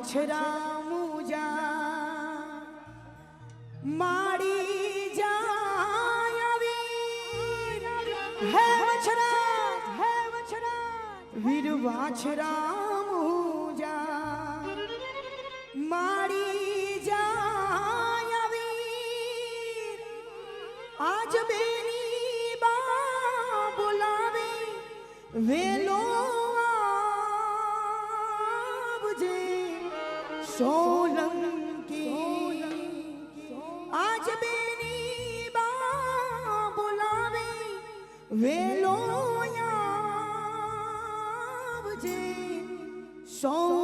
વીર વાછરા મુજા માડી જાય વીર હે વછરા હે વછરા વીર વાછરા મુજા માડી જાય વીર આજ બેની સોલંકી આજ બેની બા બોલાવે વેલો આવજે સોલંકી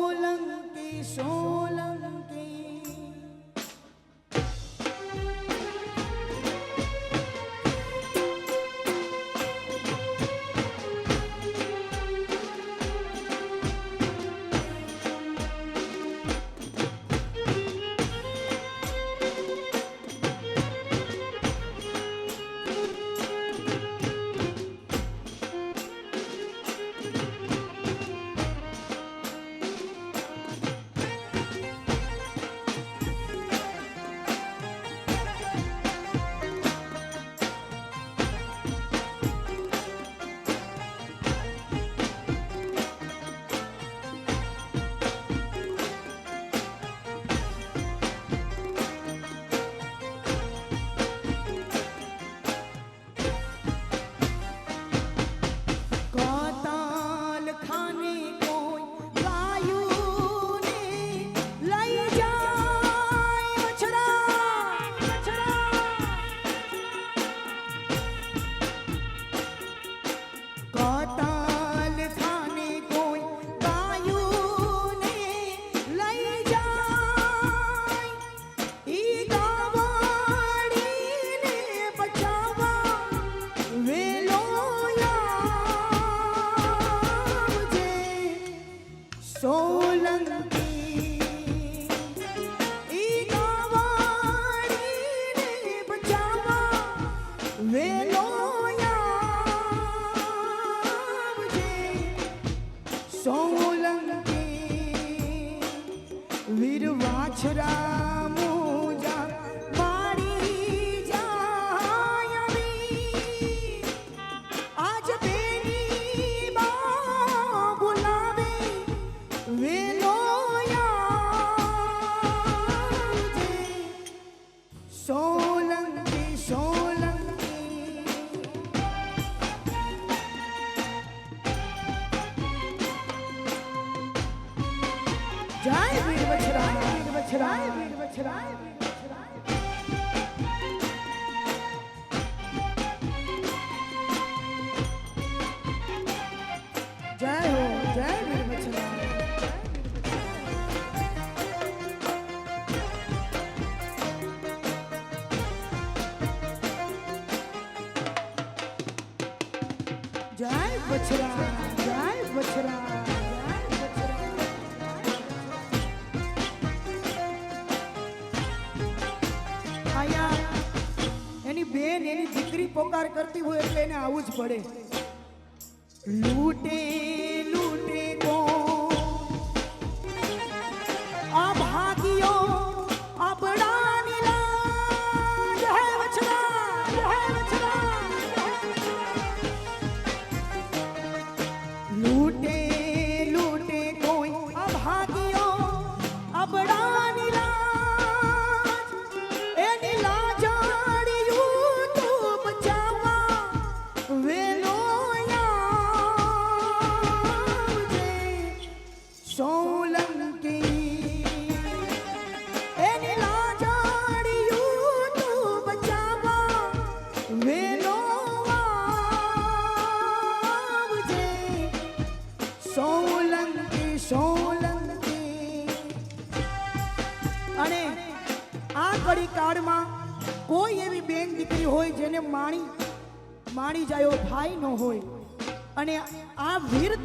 સોલંકી સોલંકી સોલંકી જય વીર વછરા વીર વછરા વીર વછરા પોકાર કરતી હોય એટલે એને આવવું જ પડે. લૂટે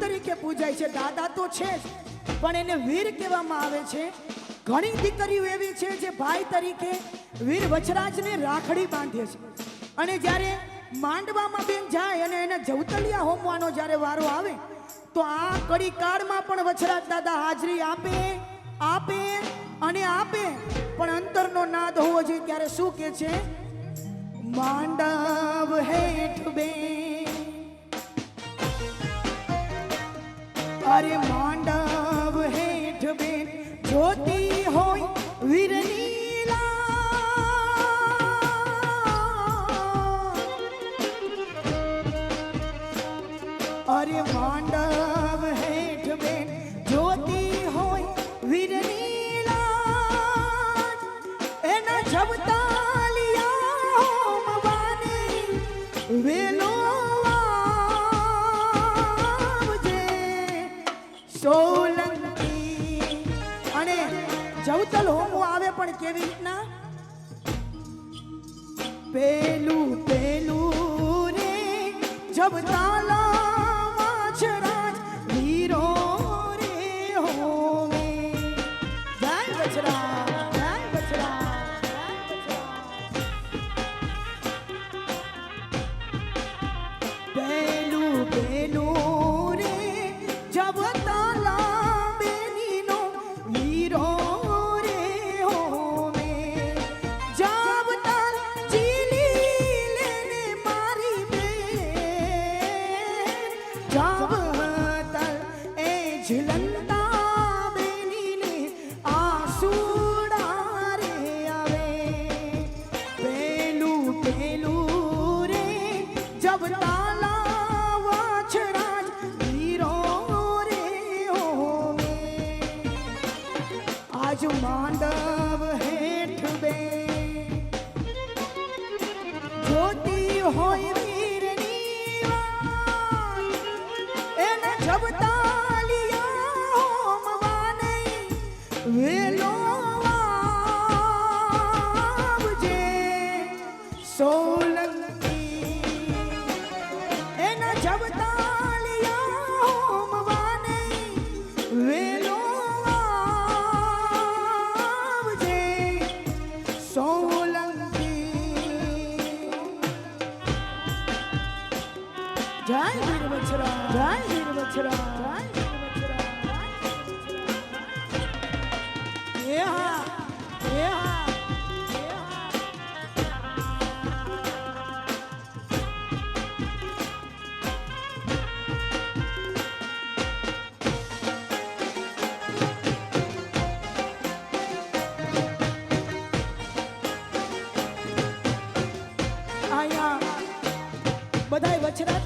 તરીકે પૂજાય છે, દાદા તો છે જ. પણ એને વીર કહેવામાં આવે છે. ઘણી દીકરીઓ એવી છે જે ભાઈ તરીકે વીર વચરાજને રાખડી બાંધે છે. અને જ્યારે માંડવામાં બેન જાય અને એને જવતલિયા હોમવાનો જ્યારે વારો આવે, તો આ કડી કાળમાં પણ વચરાજ દાદા હાજરી આપે આપે અને આપે. પણ અંતરનો નાદ હોવો જોઈએ, ત્યારે શું કે છે? માંડવ હેઠ બેન અરે માંડાવ હેઠ બેન જ્યોતિ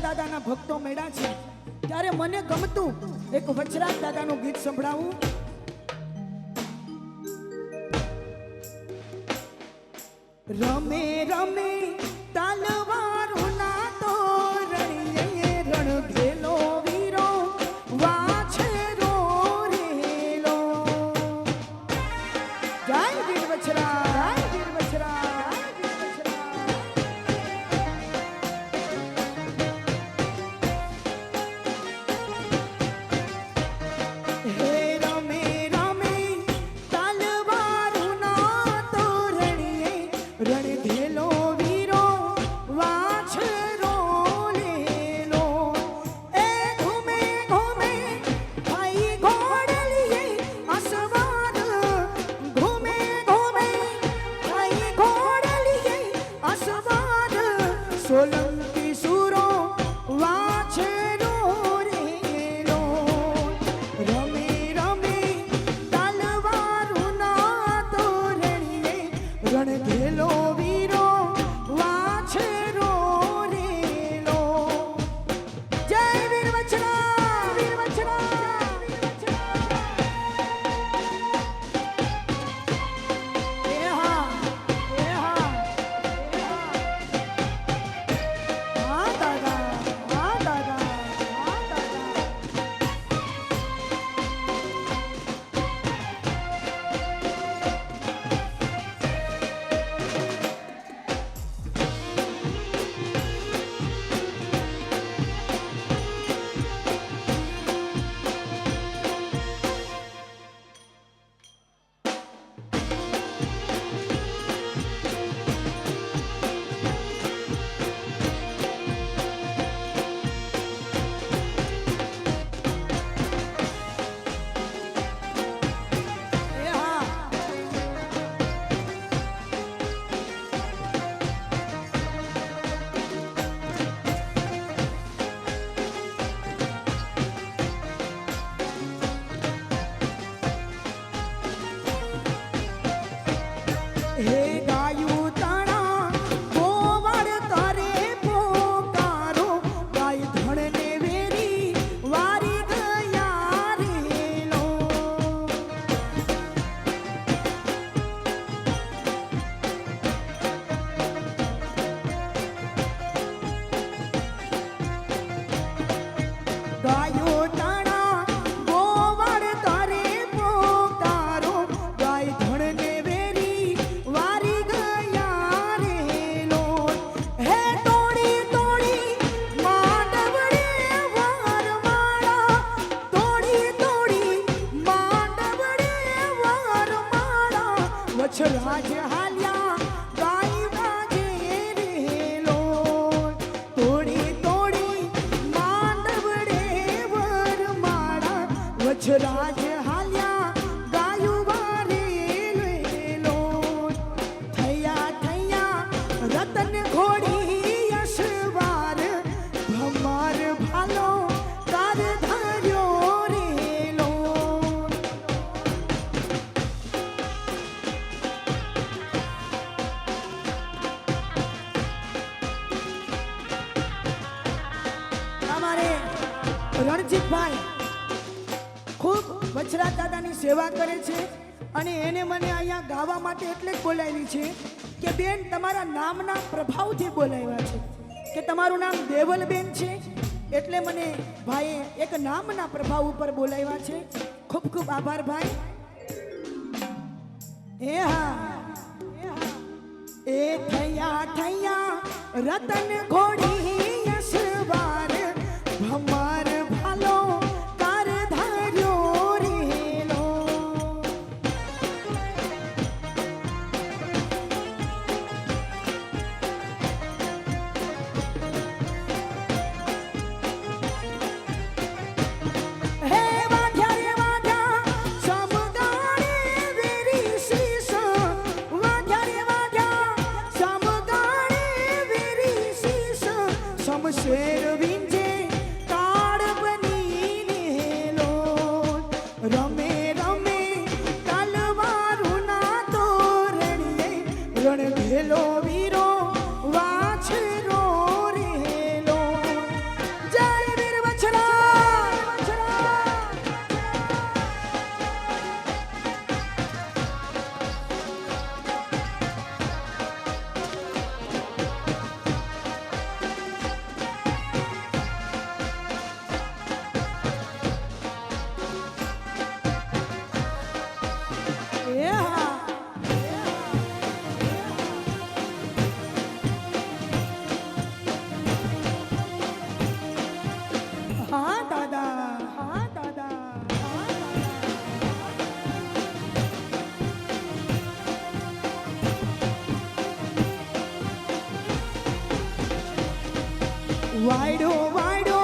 દાદાના ભક્તો મેળા છે. ત્યારે મને ગમતું એક વચરાજ દાદાનું ગીત સંભળાવું. રમે રમે ગણ ઘેલો રણજીતભાઈ ખૂબ વછરા દાદાની સેવા કરે છે અને એને મને અહીંયા ગાવા માટે એટલે જ બોલાવી છે કે બેન, તમારા નામના પ્રભાવથી બોલાવ્યા છે. કે તમારું નામ દેવલબેન છે એટલે મને ભાઈએ એક નામના પ્રભાવ ઉપર બોલાવ્યા છે. ખૂબ ખૂબ આભાર ભાઈ. એ હા. એ થયા થયા રતન ઘોડી Hello. Hello Why do, why do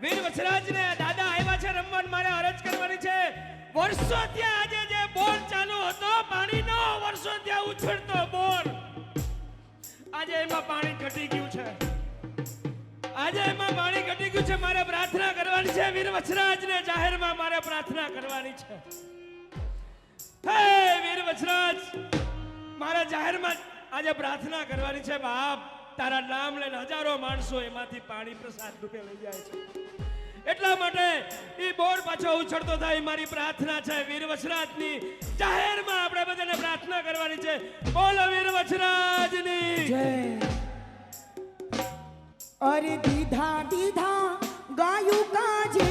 વીર વસરાજને દાદા આવ્યા છે રમવાનું મારે અરજ કરવાની છે. વર્ષો ત્યાં આજે જે બોર ચાલુ હતો પાણીનો વર્ષો ત્યાં ઉછળતો બોર. આજે એમાં પાણી ઘટી ગયું છે. આજે એમાં પાણી ઘટી ગયું છે, મારે પ્રાર્થના કરવાની છે. વીર વસરાજને જાહેરમાં મારે પ્રાર્થના કરવાની છે. હે વીર વસરાજ, મારા જાહેરમાં આજે પ્રાર્થના કરવાની છે, બાપ. તારા નામ લઈને હજારો માણસો એમાંથી પાણી પ્રસાદ રૂપે લઈ જાય છે. એટલા માટે એ બોર પાછો ઉછળતો થાય, મારી પ્રાર્થના છે વીર વસરાજની જાહેરમાં આપણે બધાને પ્રાર્થના કરવાની છે. બોલો વીર વસરાજની જય. અરે દીધા દીધા ગાયું કાજે